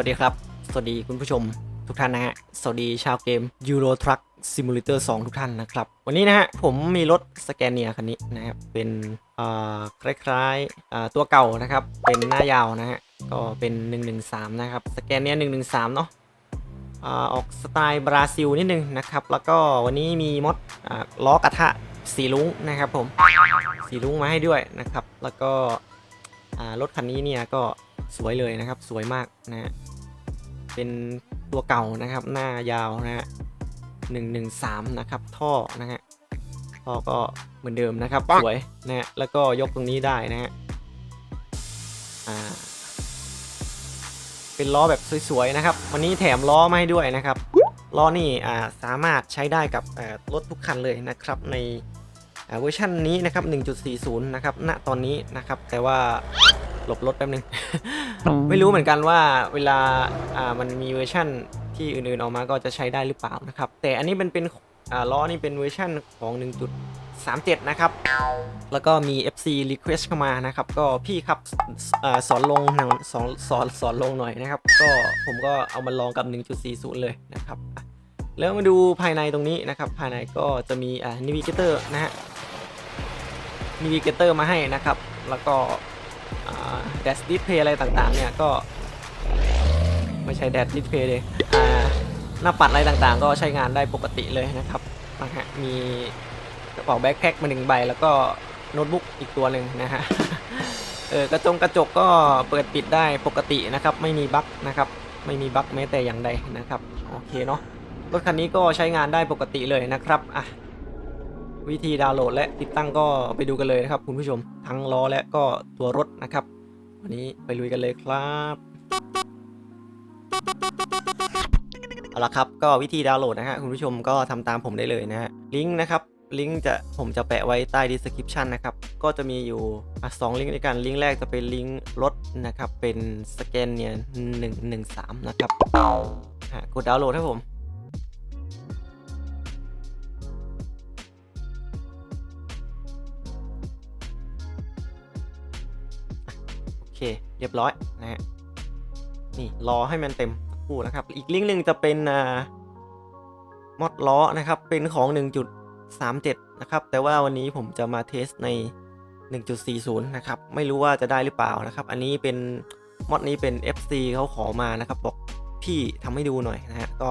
วัสดีครับ สวัสดีคุณผู้ชมทุกท่านนะฮะ สวัสดีชาวเกม Euro Truck Simulator 2 ทุกท่านนะครับ วันนี้นะฮะผมมีรถสแกนเนียคันนี้นะครับ เป็นอ่าคล้ายๆตัวเก่านะครับ เป็นหน้ายาวนะฮะ ก็เป็น 113 นะครับ สแกนเนีย113 เนาะอ่าออกสไตล์บราซิลนิดนึงนะครับ แล้วก็วันนี้มีมดล้อกระทะสีลุงนะครับผม สีลุงมาให้ด้วยนะครับ แล้วก็รถคันนี้เนี่ยก็ สวยเลยนะครับ สวยมากนะฮะเป็นตัวเก่านะครับ หน้ายาวนะฮะหนึ่งหนึ่งสามนะครับ ท่อนะฮะท่อก็เหมือนเดิมนะครับ สวยนะฮะแล้วก็ยกตรงนี้ได้นะฮะอ่าเป็นล้อแบบสวยๆนะครับ วันนี้แถมล้อมาให้ด้วยนะครับล้อนี่อ่าสามารถใช้ได้กับอ่ารถทุกคันเลยนะครับในอ่าเวอร์ชันนี้นะครับ 1.40 นะครับ ณ ตอนนี้นะครับ แต่ว่า หลบรถแป๊บนึง ไม่รู้เหมือนกันว่าเวลาอ่ามันมีเวอร์ชั่นที่อื่นๆออกมาก็จะใช้ได้หรือเปล่านะครับ แต่อันนี้เป็นเป็นอ่าล้อนี่เป็นเวอร์ชั่นของ 1.37 นะครับ แล้วก็มี FC request เข้ามานะครับ ก็พี่ครับอาสอนลงหนังสอนสอนสอนลงหน่อยนะครับ ก็ผมก็เอามาลองกับ 1.40 เลยนะครับอะแล้วมาดูภายในตรงนี้นะครับ ภายในก็จะมีอ่า navigator นะฮะ navigator มาให้นะครับ แล้วก็ แดชดิสเพย์อะไรต่างๆ เนี่ยก็ไม่ใช่แดชดิสเพย์เลยหน้าปัดอะไรต่างๆ ก็ใช้งานได้ปกติเลยนะครับนะฮะมีกระเป๋าแบ็คแพ็คมาหนึ่งใบ แล้วก็โน้ตบุ๊กอีกตัวหนึ่งนะฮะเออกระจงกระจกก็เปิดปิดได้ปกตินะครับ ไม่มีบั๊กนะครับ ไม่มีบั๊กแม้แต่อย่างใดนะครับ โอเคเนาะรถคันนี้ก็ใช้งานได้ปกติเลยนะครับอะ วิธีดาวน์โหลดและติดตั้งก็ไปดูกันเลยนะครับคุณผู้ชมทั้งล้อและก็ตัวรถนะครับ วันนี้ไปลุยกันเลยครับเอาละครับก็วิธีดาวน์โหลดนะฮะคุณผู้ชมก็ทำตามผมได้เลยนะฮะลิงก์นะครับลิงก์จะผมจะแปะไว้ใต้ description นะครับ ก็จะมีอยู่สองลิงก์ด้วยกัน ลิงก์แรกจะเป็นลิงก์รถนะครับ เป็นสแกนเนี่ยหนึ่งหนึ่งสามนะครับกดดาวน์โหลดให้ผม เคเรียบร้อยนะฮะนี่รอให้มันเต็มคู่นะครับ อีกลิงก์หนึ่งจะเป็นอ่ามอดล้อนะครับ เป็นของ 1.37 นะครับ แต่ว่าวันนี้ผมจะมาเทสใน 1.40 นะครับ ไม่รู้ว่าจะได้หรือเปล่านะครับ อันนี้เป็นมอดนี้เป็น FC เขาขอมานะครับ บอกพี่ทำให้ดูหน่อยนะฮะก็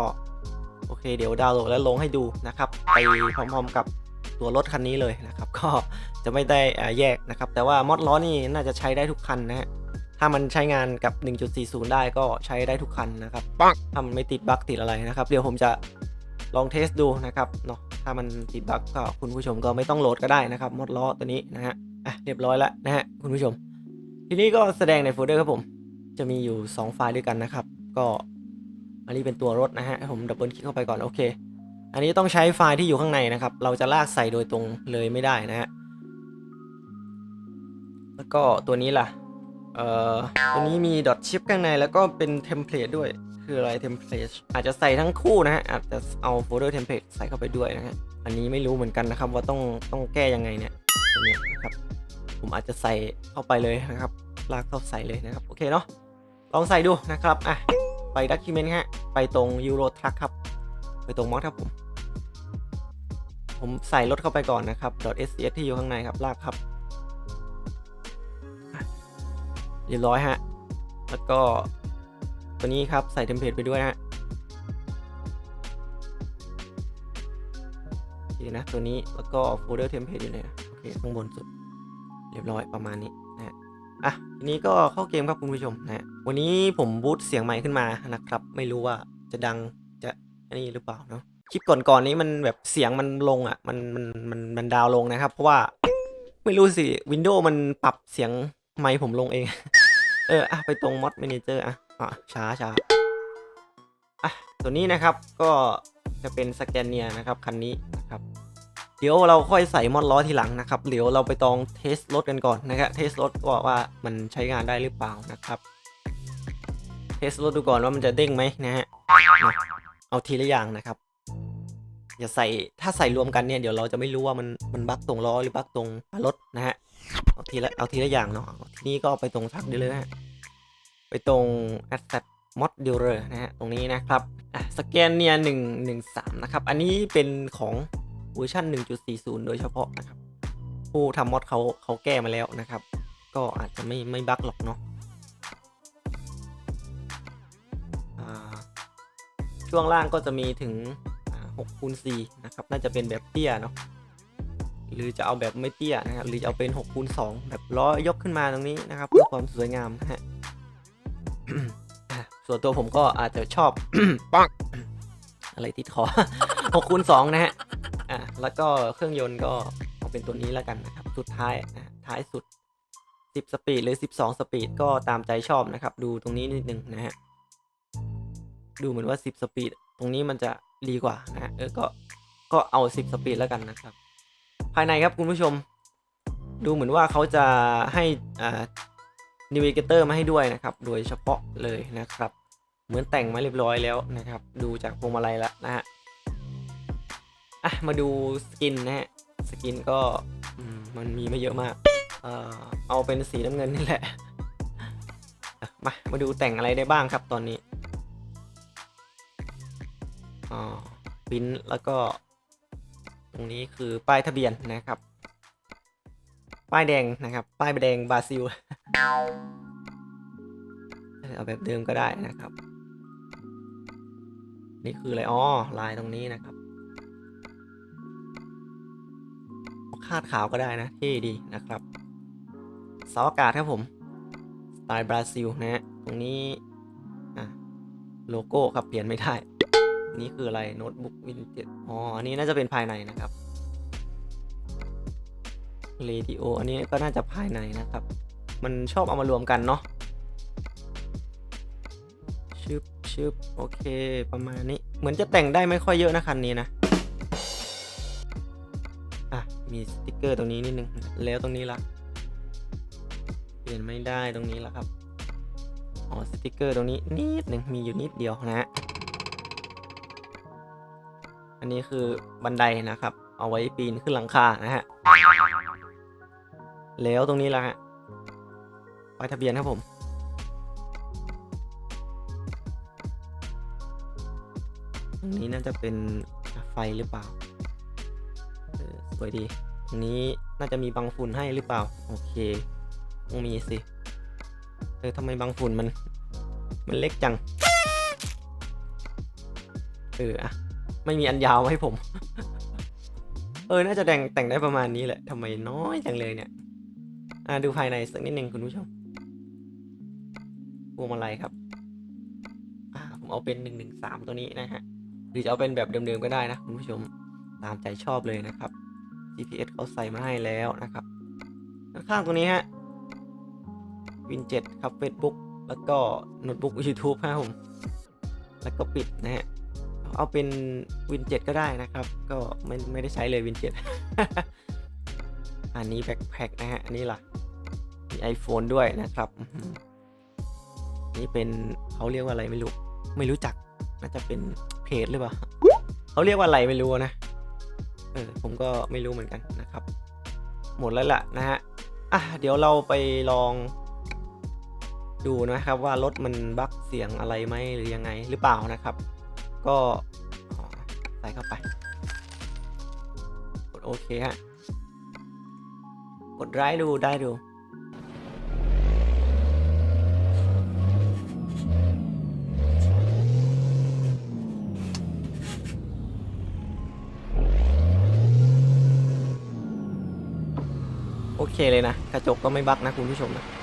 โอเค เดี๋ยวดาวน์โหลดแล้วลงให้ดูนะครับ ไปพร้อมๆกับตัวรถคันนี้เลยนะครับ ก็จะไม่ได้แยกนะครับ แต่ว่ามอดล้อนี่น่าจะใช้ได้ทุกคันนะฮะ ถ้ามันใช้งานกับ 1.40 ได้ก็ใช้ได้ทุกคันนะครับถ้ามันไม่ติดบั๊กติดอะไรนะครับ เดี๋ยวผมจะลองเทสดูนะครับเนาะถ้ามันติดบั๊กก็คุณผู้ชมก็ไม่ต้องโหลดก็ได้นะครับมดล้อตัวนี้นะฮะอะเรียบร้อยแล้วนะฮะคุณผู้ชม ทีนี้ก็แสดงในโฟลเดอร์ครับผม จะมีอยู่ 2 ไฟล์ด้วยกันนะครับ ก็อันนี้เป็นตัวรถนะฮะให้ผมดับเบิลคลิกเข้าไปก่อนโอเค อันนี้ต้องใช้ไฟล์ที่อยู่ข้างในนะครับ เราจะลากใส่โดยตรงเลยไม่ได้นะฮะแล้วก็ตัวนี้ล่ะ เอ่อตัวนี้มีดอทชิปข้างในแล้วก็เป็นเทมเพลตด้วย คืออะไรเทมเพลตอาจจะใส่ทั้งคู่นะฮะ อาจจะเอาโฟลเดอร์เทมเพลตใส่เข้าไปด้วยนะฮะ อันนี้ไม่รู้เหมือนกันนะครับว่าต้องต้องแก้ยังไงเนี่ยตัวนี้นะครับ ผมอาจจะใส่เข้าไปเลยนะครับ ลากเข้าใส่เลยนะครับ โอเคเนาะ ลองใส่ดูนะครับ อะ ไปดักคิเมนต์ฮะ ไปตรง Euro Truck ครับ ไปตรงมอสครับผม ผมใส่รถเข้าไปก่อนนะครับ .scs ที่อยู่ข้างในครับ ลากครับ เรียบร้อยฮะ แล้วก็ตัวนี้ครับใส่เทมเพลตไปด้วยฮะโอเคนะตัวนี้แล้วก็โฟลเดอร์เทมเพลตอยู่ไหนนะโอเคข้างบนสุด เรียบร้อยประมาณนี้นะฮะอะทีนี้ก็เข้าเกมครับคุณผู้ชมนะฮะวันนี้ผมบูตเสียงใหม่ขึ้นมานะครับ ไม่รู้ว่าจะดังจะอันนี้หรือเปล่าเนาะคลิปก่อนๆนี้มันแบบเสียงมันลงอะมันมันมันมันดาวลงนะครับ เพราะว่าไม่รู้สิวินโดว์มันปรับเสียง ไมผมลงเอง เอออะไปตรง mod manager อะอะช้าช้าอะตัวนี้นะครับก็จะเป็นสแกนเนียนะครับคันนี้นะครับเดี๋ยวเราค่อยใส่มอดล้อทีหลังนะครับเดี๋ยวเราไปตองเทสรถกันก่อนนะครับเทสรถว่าว่ามันใช้งานได้หรือเปล่านะครับเทสรถดูก่อนว่ามันจะเด้งไหมนะฮะเอาทีละอย่างนะครับ อย่าใส่ถ้าใส่รวมกันเนี่ยเดี๋ยวเราจะไม่รู้ว่ามันมันบั๊กตรงล้อหรือบั๊กตรงรถนะฮะ เอาทีละเอาทีละอย่างเนาะทีนี้ก็ไปตรงทักได้เลยฮะไปตรง asset mod dealer นะฮะตรงนี้นะครับอะสแกนเนีย113 นะครับ อันนี้เป็นของเวอร์ชัน1.40 โดยเฉพาะนะครับ ผู้ทำมอดเขาเขาแก้มาแล้วนะครับ ก็อาจจะไม่ไม่บั๊กหรอกเนาะอ่าช่วงล่างก็จะมีถึง6คูณ4นะครับ น่าจะเป็นแบบเตี้ยเนาะ หรือจะเอาแบบไม่เตี้ยนะครับหรือจะเอาเป็น6คูณ2แบบล้อยกขึ้นมาตรงนี้นะครับเพื่อความสวยงามนะฮะอะส่วนตัวผมก็อาจจะชอบปังอะไรติดคอ6คูณ2นะฮะอะแล้วก็เครื่องยนต์ก็เอาเป็นตัวนี้แล้วกันนะครับสุดท้ายนะท้ายสุด 10 สปีดหรือ 12 สปีดก็ตามใจชอบนะครับ ดูตรงนี้นิดนึงนะฮะดูเหมือนว่า 10 สปีดตรงนี้มันจะดีกว่านะฮะเออก็ก็เอา 10 สปีดแล้วกันนะครับ ภายในครับคุณผู้ชม ดูเหมือนว่าเขาจะให้อ่านิว i เกเตอร์มาให้ด้วยนะครับ โดยเฉพาะเลยนะครับ เหมือนแต่งมาเรียบร้อยแล้วนะครับ ดูจากพวงมาลัยแล้วนะฮะอะมาดูสกินนะฮะสกินก็มันมีไม่เยอะมาก เออเอาเป็นสีน้ำเงินนี่แหละ มามาดูแต่งอะไรได้บ้างครับตอนนี้อ๋อปิ้นแล้วก็ รงนี้คือป้ายทะเบียนนะครับ ป้ายแดงนะครับ ป้ายแดงบราซิล เอาแบบเดิมก็ได้นะครับ นี่คืออะไรอ๋อลายตรงนี้นะครับ คาดขาวก็ได้นะเท่ดีนะครับเสาอากาศครับผมสไตล์บราซิลนะฮะตรงนี้อะโลโก้ครับเปลี่ยนไม่ได้ นี่คืออะไรโน้ตบุ๊กวินเจ็อ๋อ อันนี้น่าจะเป็นภายในนะครับเรดิโออันนี้ก็น่าจะภายในนะครับ มันชอบเอามารวมกันเนาะชึบชึบโอเค ประมาณนี้ เหมือนจะแต่งได้ไม่ค่อยเยอะนะคันนี้นะ อะ มีสติกเกอร์ตรงนี้นิดนึง แล้วตรงนี้ละเปลี่ยนไม่ได้ตรงนี้ละครับ อ๋อ สติกเกอร์ตรงนี้นิดหนึ่งมีอยู่นิดเดียวนะ อันนี้คือบันไดนะครับ เอาไว้ปีนขึ้นหลังคานะฮะ แล้วตรงนี้ละฮะป้ายทะเบียนครับผม ตรงนี้น่าจะเป็นไฟหรือเปล่าสวยดี ตรงนี้น่าจะมีบังฝุ่นให้หรือเปล่า โอเคต้องมีสิ เออทำไมบังฝุ่นมัน มันเล็กจัง เอออะ ไม่มีอันยาวให้ผม เออ น่าจะแต่งแต่งได้ประมาณนี้แหละทำไมน้อยจังเลยเนี่ย อ่าดูภายในสักนิดหนึ่งคุณผู้ชมพวงมาลัยครับ อ่า ผมเอาเป็นหนึ่งหนึ่งสามตัวนี้นะฮะ หรือจะเอาเป็นแบบเดิมๆก็ได้นะคุณผู้ชม ตามใจชอบเลยนะครับ GPS เขาใส่มาให้แล้วนะครับ ข้างๆตรงนี้ฮะ Win 7ครับ Facebook แล้วก็โน้ตบุ๊ก YouTube ครับผม แล้วก็ปิดนะฮะ เอาเป็น Win 7ก็ได้นะครับ ก็ไม่ไม่ได้ใช้เลย Win 7อันนี้แบ็คแพ็คนะฮะ อันนี้ล่ะ มี iPhone ด้วยนะครับ นี่เป็นเขาเรียกว่าอะไรไม่รู้ ไม่รู้จัก น่าจะเป็นเพจหรือเปล่า เขาเรียกว่าอะไรไม่รู้นะ เออ ผมก็ไม่รู้เหมือนกันนะครับ หมดแล้วล่ะนะฮะ อะ เดี๋ยวเราไปลองดูนะครับว่ารถมันบั๊กเสียงอะไรไหมหรือยังไงหรือเปล่านะครับ ก็ใส่เข้าไป กดโอเคฮะ กดไลค์ดูได้ดูโอเคเลยนะ กระจกก็ไม่บักนะคุณผู้ชมนะ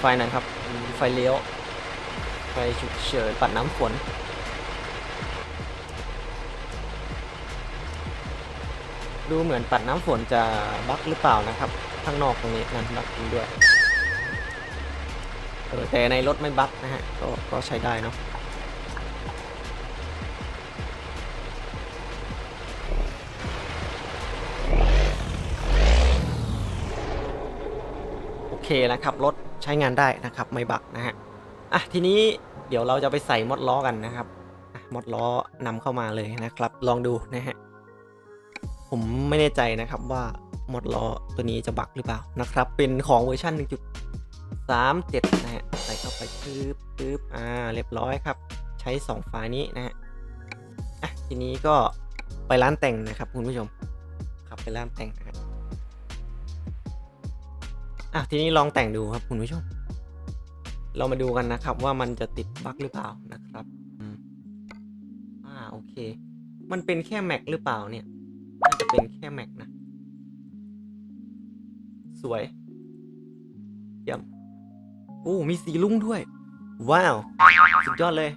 ไฟน่อยครับ ไฟเลี้ยว ไฟฉุกเฉินปัดน้ำฝนดูเหมือนปัดน้ำฝนจะบั๊กหรือเปล่านะครับ ข้างนอกตรงนี้นั่นบั๊กจริงด้วยเออแต่ในรถไม่บั๊กนะฮะก็ก็ใช้ได้เนาะโอเคนะครับรถ ช้งานได้นะครับไม่บักนะฮะอะทีนี้เดี๋ยวเราจะไปใส่มดล้อกันนะครับมดล้อนำเข้ามาเลยนะครับ ลองดูนะฮะผมไม่แน่ใจนะครับว่ามดล้อตัวนี้จะบักหรือเปล่านะครับ เป็นของเวอร์ชัน1.37 นะฮะใส่เข้าไปปึ๊บปึ๊บอ่าเรียบร้อยครับ ใช้ 2 ไฟล์นี้นะฮะอะทีนี้ก็ไปร้านแต่งนะครับคุณผู้ชมครับไปร้านแต่งนะครับ อะทีนี้ลองแต่งดูครับคุณผู้ชม เรามาดูกันนะครับ ว่ามันจะติดบั๊กหรือเปล่านะครับอ่าโอเค มันเป็นแค่แม็กหรือเปล่าเนี่ยน่าจะเป็นแค่แม็กนะ สวยเยี่ยมโอ้มีสีลุ้งด้วย ว้าว สุดยอดเลย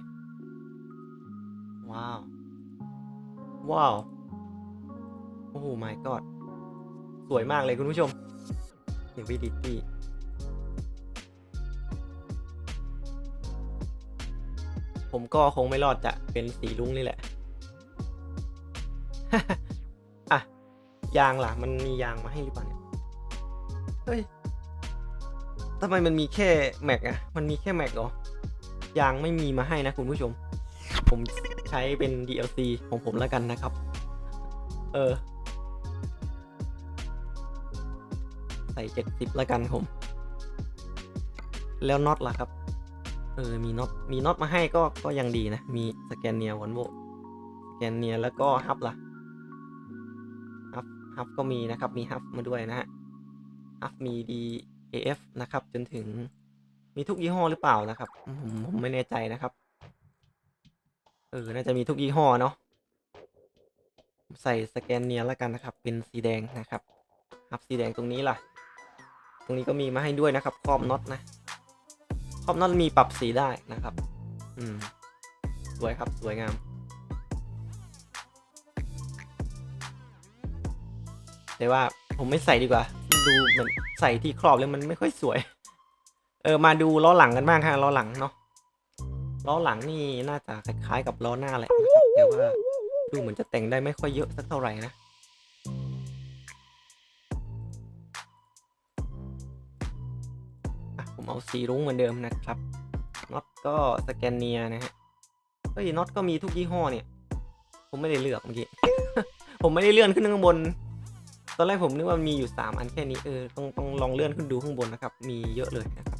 ว้าว ว้าว โอ้ my god สวยมากเลยคุณผู้ชม เห็นวิดิตี้ผมก็คงไม่รอดจะเป็นสีลุ้งนี่แหละ อะ ยางล่ะ มันมียางมาให้หรือเปล่าเนี่ย เฮ้ยทำไมมันมีแค่แม็กอะมันมีแค่แม็กเหรอ ยางไม่มีมาให้นะคุณผู้ชม ผมใช้เป็น DLC ของผมแล้วกันนะครับ เออ ใส่เจ็ดสิบแล้วกันผม แล้วน็อตล่ะครับ เออ มีน็อต มีน็อตมาให้ก็ ก็ยังดีนะ มีสแกนเนียวันโวสแกนเนียแล้วก็ฮับล่ะฮับฮับก็มีนะครับ มีฮับมาด้วยนะฮะฮับมี DAF นะครับ จนถึง มีทุกยี่ห้อหรือเปล่านะครับ ผมผมไม่แน่ใจนะครับ เออ น่าจะมีทุกยี่ห้อเนาะใส่สแกนเนียแล้วกันนะครับ เป็นสีแดงนะครับฮับสีแดงตรงนี้ล่ะ ตรงนี้ก็มีมาให้ด้วยนะครับครอบน็อตนะครอบน็อตมีปรับสีได้นะครับ อืม สวยครับสวยงาม แต่ว่าผมไม่ใส่ดีกว่า ดูเหมือนใส่ที่ครอบแล้วมันไม่ค่อยสวย เออ มาดูล้อหลังกันบ้างค่ะล้อหลังเนาะล้อหลังนี่น่าจะคล้ายๆกับล้อหน้าแหละนะครับแต่ว่าดูเหมือนจะแต่งได้ไม่ค่อยเยอะสักเท่าไหร่นะ เอาสีรุ้งเหมือนเดิมนะครับน็อตก็สแกนเนียนะฮะเฮ้ยน็อตก็มีทุกยี่ห้อเนี่ย ผมไม่ได้เลือกเมื่อกี้ ผมไม่ได้เลื่อนขึ้นข้างบน ตอนแรกผมนึกว่ามีอยู่ 3 อันแค่นี้เออต้องต้องลองเลื่อนขึ้นดูข้างบนนะครับ มีเยอะเลยนะครับ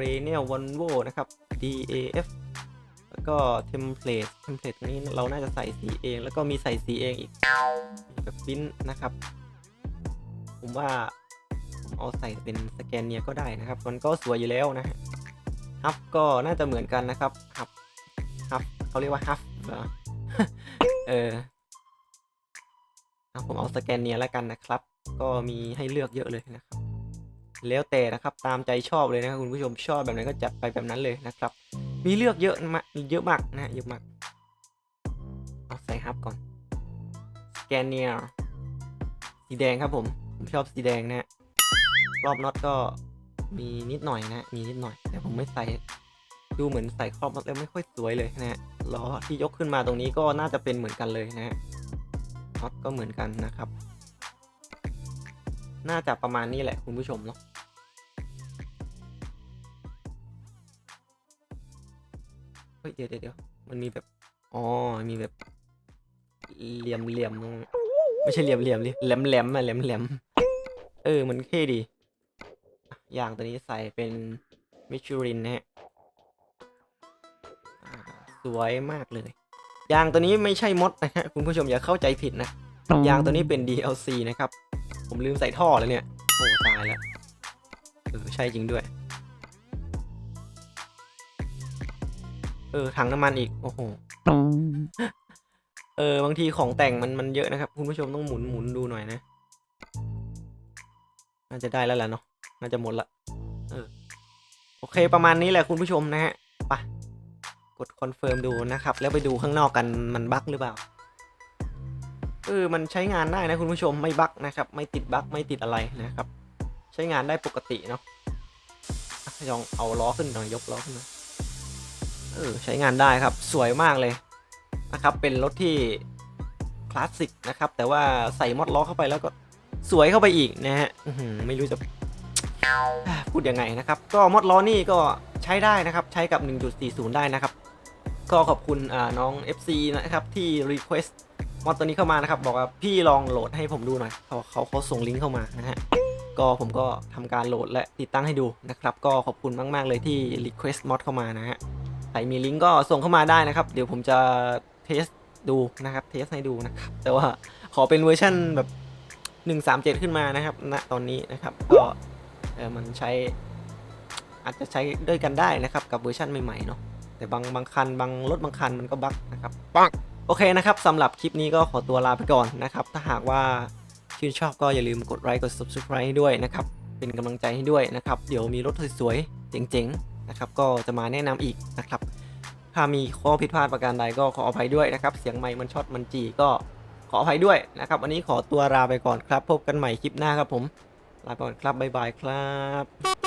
r a n e l Volvo นะครับ DAF แล้วก็ Template Template ตรงนี้เราน่าจะใส่สีเอง แล้วก็มีใส่สีเองอีกแบบปิ้นนะครับ ผมว่า เอาใส่เป็นสแกนเนียก็ได้นะครับ มันก็สวยอยู่แล้วนะฮะฮับก็น่าจะเหมือนกันนะครับฮับฮับเขาเรียกว่าฮับเหรอเออเอาผมเอาสแกนเนียแล้วกันนะครับ ก็มีให้เลือกเยอะเลยนะครับ แล้วแต่นะครับตามใจชอบเลยนะครับคุณผู้ชมชอบแบบไหนก็จัดไปแบบนั้นเลยนะครับ มีเลือกเยอะมากเยอะมากนะเยอะมากเอาใส่ฮับก่อนสแกนเนียสีแดงครับผมผมชอบสีแดงนะฮะ รอบน็อตก็มีนิดหน่อยนะ มีนิดหน่อย แต่ผมไม่ใส่ ดูเหมือนใส่ครอบน็อตแล้วไม่ค่อยสวยเลยนะฮะล้อที่ยกขึ้นมาตรงนี้ก็น่าจะเป็นเหมือนกันเลยนะฮะน็อตก็เหมือนกันนะครับ น่าจะประมาณนี้แหละคุณผู้ชมเนาะเฮ้ยเดี๋ยวเดี๋ยวมันมีแบบอ๋อมีแบบเหลี่ยมเหลี่ยมไม่ใช่เหลี่ยมเหลี่ยมดิแหลมแหลมอะแหลมแหลมเออมันเท่ดี ย่างตัวนี้ใส่เป็นมิชูรินนะฮะอ่าสวยมากเลย ยางตัวนี้ไม่ใช่มดนะฮะคุณผู้ชมอย่าเข้าใจผิดนะ ยางตัวนี้เป็น DLC นะครับ ผมลืมใส่ท่อเลยเนี่ย โอ้ตายแล้วเออใช่จริงด้วย เออถังน้ำมันอีก โอ้โหเออบางทีของแต่งมันมันเยอะนะครับ คุณผู้ชมต้องหมุนหมุนดูหน่อยนะน่าจะได้แล้วแหละเนาะ น่าจะหมดละเออโอเคประมาณนี้แหละคุณผู้ชมนะฮะไปะกดคอนเฟิร์มดูนะครับ แล้วไปดูข้างนอกกันมันบั๊กหรือเปล่าเออมันใช้งานได้นะคุณผู้ชมไม่บั๊กนะครับ ไม่ติดบั๊กไม่ติดอะไรนะครับ ใช้งานได้ปกติเนาะอะลองเอาล้อขึ้นหน่อยยกล้อขึ้นมาเออใช้งานได้ครับสวยมากเลยนะครับ เป็นรถที่คลาสสิกนะครับ แต่ว่าใส่มอดล้อเข้าไปแล้วก็สวยเข้าไปอีกนะฮะอื้อหือไม่รู้จะอ่า พูดยังไงนะครับ ก็มอดล้อนี่ก็ใช้ได้นะครับ ใช้กับ 1.40 ได้นะครับ ก็ขอบคุณน้อง FC นะครับ ที่ request มอดตัวนี้เข้ามานะครับ บอกว่าพี่ลองโหลดให้ผมดูหน่อยเขาเขาเขาส่งลิงก์เข้ามานะฮะก็ผมก็ทำการโหลดและติดตั้งให้ดูนะครับ ก็ขอบคุณมาก ๆ เลยที่ request mod เข้ามานะฮะใครมีลิงก์ก็ส่งเข้ามาได้นะครับ เดี๋ยวผมจะเทสดูนะครับ เทสให้ดูนะครับ แต่ว่าขอเป็นเวอร์ชันแบบ 137 ขึ้นมานะครับณตอนนี้นะครับ ก็ เออมันใช้อาจจะใช้ด้วยกันได้นะครับกับเวอร์ชันใหม่ๆเนาะแต่บางบางคันบางรถบางคันมันก็บั๊กนะครับปังโอเคนะครับสำหรับคลิปนี้ก็ขอตัวลาไปก่อนนะครับ ถ้าหากว่าชื่นชอบก็อย่าลืมกดไลค์กด subscribe ให้ด้วยนะครับ เป็นกำลังใจให้ด้วยนะครับ เดี๋ยวมีรถสวยๆ เจ๋งๆ นะครับ ก็จะมาแนะนำอีกนะครับ ถ้ามีข้อผิดพลาดประการใดก็ขออภัยด้วยนะครับ เสียงไมค์มันช็อตมันจีก็ขออภัยด้วยนะครับ วันนี้ขอตัวลาไปก่อนครับ พบกันใหม่คลิปหน้าครับผม ลาไปก่อนครับบ๊ายบายครับ